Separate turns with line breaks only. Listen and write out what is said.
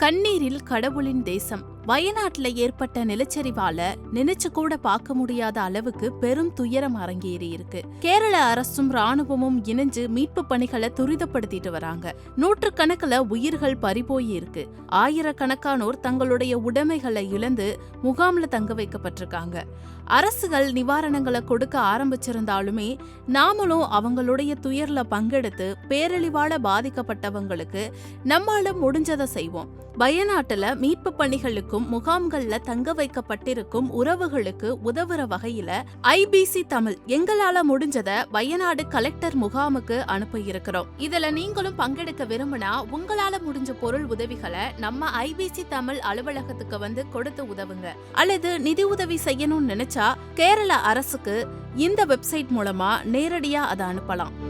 கண்ணீரில் கடவுளின் தேசம். வயநாட்டுல ஏற்பட்ட நிலச்சரிவால நினைச்சு கூட பார்க்க முடியாத அளவுக்கு பெரும் துயரம் அரங்கேறி இருக்கு. கேரள அரசும் ராணுவமும் இணைஞ்சு மீட்பு பணிகளை துரிதப்படுத்திட்டு வராங்க. நூற்றுக்கணக்கில் உயிர்கள் பறிபோய் இருக்கு. ஆயிரக்கணக்கானோர் தங்களுடைய உடைமைகளை இழந்து முகாம்ல தங்க வைக்கப்பட்டிருக்காங்க. அரசுகள் நிவாரணங்களை கொடுக்க ஆரம்பிச்சிருந்தாலுமே நாமளும் அவங்களுடைய துயர்ல பங்கெடுத்து பேரழிவால பாதிக்கப்பட்டவங்களுக்கு நம்மால முடிஞ்சதை செய்வோம். வயநாட்டுல மீட்பு பணிகளுக்கும் முகாம்கள்ல தங்க வைக்கப்பட்டிருக்கும் உறவுகளுக்கு உதவுற வகையில ஐபிசி தமிழ் எங்களால முடிஞ்சத வயநாடு கலெக்டர் முகாமுக்கு அனுப்ப இருக்கிறோம். இதுல நீங்களும் பங்கெடுக்க விரும்பினா உங்களால முடிஞ்ச பொருள் உதவிகளை நம்ம ஐபிசி தமிழ் அலுவலகத்துக்கு வந்து கொடுத்து உதவுங்க. அல்லது நிதி உதவி செய்யணும்னு நினைச்சா கேரள அரசுக்கு இந்த வெப்சைட் மூலமா நேரடியா அதை அனுப்பலாம்.